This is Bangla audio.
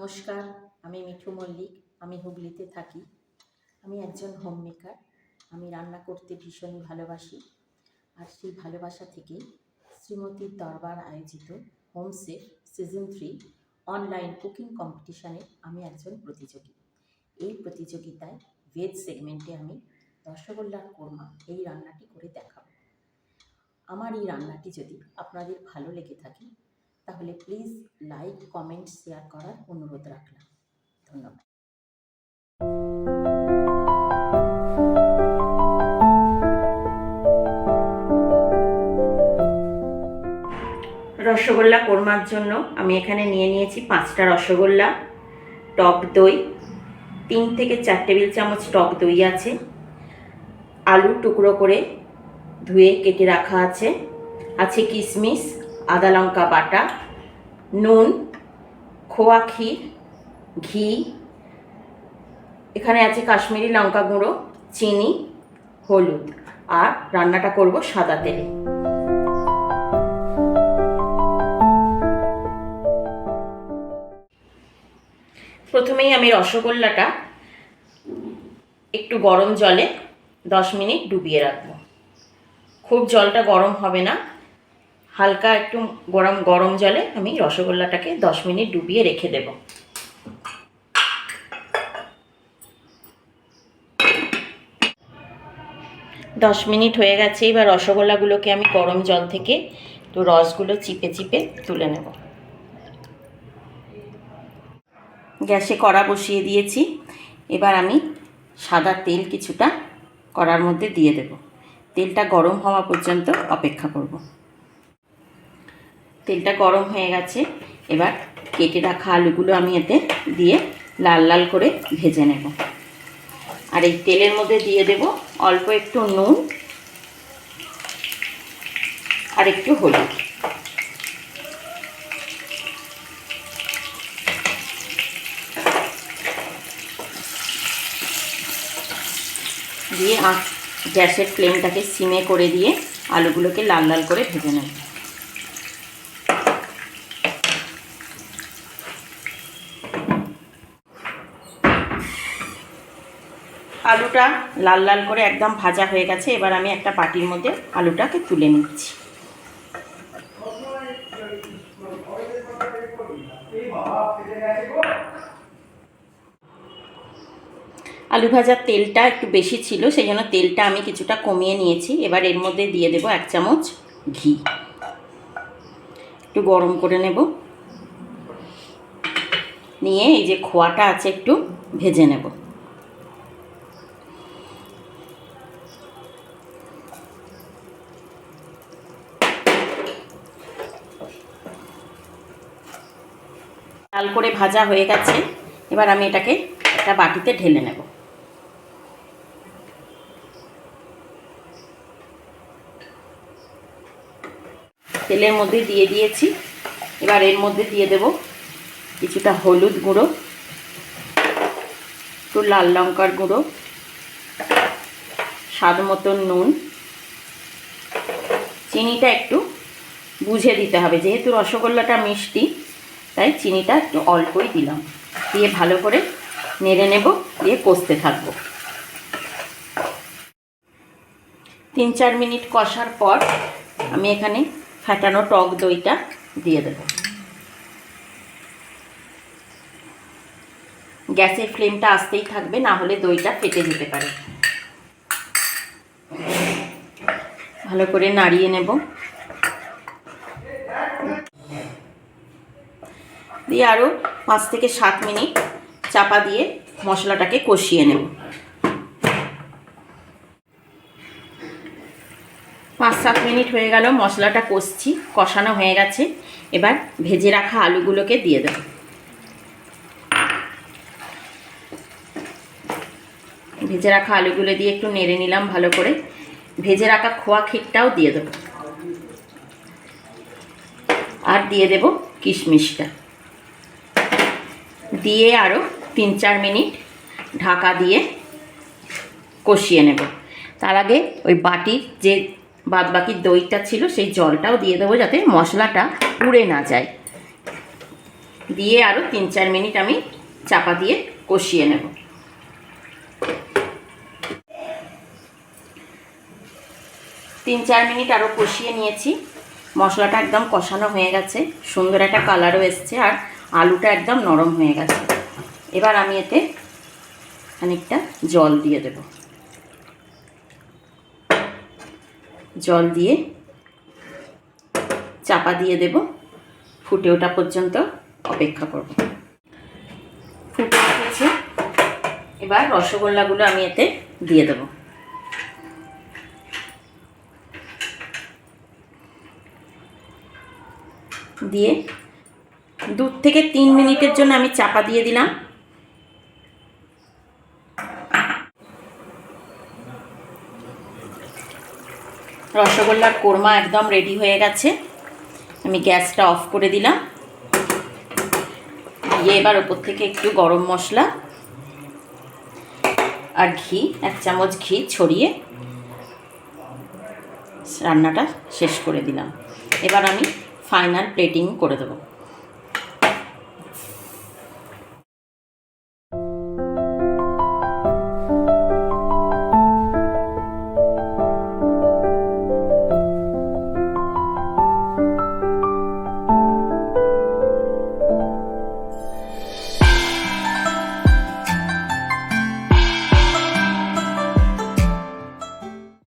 নমস্কার, আমি মিঠু মল্লিক, আমি হুগলিতে থাকি। আমি একজন হোম মেকার আমি রান্না করতে ভীষণই ভালোবাসি। আর সেই ভালোবাসা থেকেই শ্রীমতীর দরবার আয়োজিত home safe season three online cooking কম্পিটিশানে আমি একজন প্রতিযোগী। এই প্রতিযোগিতায় ভেজ সেগমেন্টে আমি রসগোল্লার কোরমা এই রান্নাটি করে দেখাবো। আমার এই রান্নাটি যদি আপনাদের ভালো লেগে থাকে তাহলে প্লিজ লাইক কমেন্ট শেয়ার করার অনুরোধ রাখলাম। ধন্যবাদ। রসগোল্লা কোরমার জন্য আমি এখানে নিয়ে নিয়েছি পাঁচটা রসগোল্লা, টক দই, তিন থেকে চার টেবিল চামচ টক দই আছে, আলু টুকরো করে ধুয়ে কেটে রাখা আছে আছে কিশমিশ আদা লঙ্কা বাটা, নুন, খোয়া ক্ষীর, ঘি, এখানে আছে কাশ্মীরি লঙ্কা গুঁড়ো, চিনি, হলুদ। আর রান্নাটা করব সাদা তেলে। প্রথমেই আমি রসগোল্লাটা একটু গরম জলে দশ মিনিট ডুবিয়ে রাখব। খুব জলটা গরম হবে না। হালকা একটু গরম গরম জলে আমি রসগোল্লাটাকে দশ মিনিট ডুবিয়ে রেখে দেব। দশ মিনিট হয়ে গেছে, এবার রসগোল্লাগুলোকে আমি গরম জল থেকে একটু রসগুলো চিপে চিপে তুলে নেব। গ্যাসে কড়া বসিয়ে দিয়েছি, এবার আমি সাদা তেল কিছুটা কড়ার মধ্যে দিয়ে দেব। তেলটা গরম হওয়া পর্যন্ত অপেক্ষা করব। তেলটা গরম হয়ে গেছে। এবার কেটে রাখা আলুগুলো আমি এতে দিয়ে লাল লাল করে ভেজে নেব। আর এই তেলের মধ্যে দিয়ে দেব অল্প একটু নুন আর একটু হলুদ। দিয়ে গ্যাসের ফ্লেমটাকে সিমে করে দিয়ে আলুগুলোকে লাল লাল করে ভেজে নেব। আলুটা লাল লাল করে একদম ভাজা হয়ে গেছে। এবার আমি একটা বাটির মধ্যে আলুটাকে তুলে নিচ্ছি। আলু ভাজার তেলটা একটু বেশি ছিল, সেই জন্য তেলটা আমি কিছুটা কমিয়ে নিয়েছি। এবার এর মধ্যে দিয়ে দেবো এক চামচ ঘি। একটু গরম করে নেব। নিয়ে এই যে খোয়াটা আছে একটু ভেজে নেব। লাল করে ভাজা হয়ে গেছে। এবার আমি এটাকে একটা বাটিতে ঢেলে নেব। তেলের মধ্যে দিয়ে দিয়েছি। এবার এর মধ্যে দিয়ে দেব কিছুটা হলুদ গুঁড়ো, একটু লাল লঙ্কার গুঁড়ো, স্বাদ মতন নুন। চিনিটা একটু বুঝে দিতে হবে, যেহেতু রসগোল্লাটা মিষ্টি তাই চিনিটা একটু অল্পই দিলাম। দিয়ে ভালো করে নেড়ে নেব, দিয়ে কষতে থাকব। তিন চার মিনিট কষার পর আমি এখানে ফাটানো টক দইটা দিয়ে দেব। গ্যাসের ফ্লেমটা আসতেই থাকবে, না হলে দইটা ফেটে যেতে পারে। ভালো করে নাড়িয়ে নেব। দিয়ে আরও পাঁচ থেকে সাত মিনিট চাপা দিয়ে মশলাটাকে কষিয়ে নেব। পাঁচ সাত মিনিট হয়ে গেল, মশলাটা কষছি, কষানো হয়ে গেছে। এবার ভেজে রাখা আলুগুলোকে দিয়ে দেব। ভেজে রাখা আলুগুলো দিয়ে একটু নেড়ে নিলাম ভালো করে। ভেজে রাখা খোয়া ক্ষীরটাও দিয়ে দেব। আর দিয়ে দেব কিশমিশটা। দিয়ে আরও তিন চার মিনিট ঢাকা দিয়ে কষিয়ে নেব। তার আগে ওই বাটির যে বাদবাকি দইটা ছিল, সেই জলটাও দিয়ে দেবো যাতে মশলাটা পুড়ে না যায়। দিয়ে আরও তিন চার মিনিট আমি চাপা দিয়ে কষিয়ে নেব। তিন চার মিনিট আরও কষিয়ে নিয়েছি। মশলাটা একদম কষানো হয়ে গেছে। সুন্দর একটা কালারও এসছে। আর আলুটা একদম নরম হয়ে গেছে। এবার আমি এতে খানিকটা জল দিয়ে দেব। জল দিয়ে চাপা দিয়ে দেব। ফুটে ওঠা পর্যন্ত অপেক্ষা করব। ফুটে উঠেছে। এবার রসগোল্লাগুলো আমি এতে দিয়ে দেবো। দিয়ে দু থেকে তিন মিনিটের জন্য আমি চাপা দিয়ে দিলাম। রসগোল্লার কোরমা একদম রেডি হয়ে গেছে। আমি গ্যাসটা অফ করে দিলাম। দিয়ে এবার ওপর থেকে একটু গরম মশলা আর ঘি, এক চামচ ঘি ছড়িয়ে রান্নাটা শেষ করে দিলাম। এবার আমি ফাইনাল প্লেটিং করে দেবো।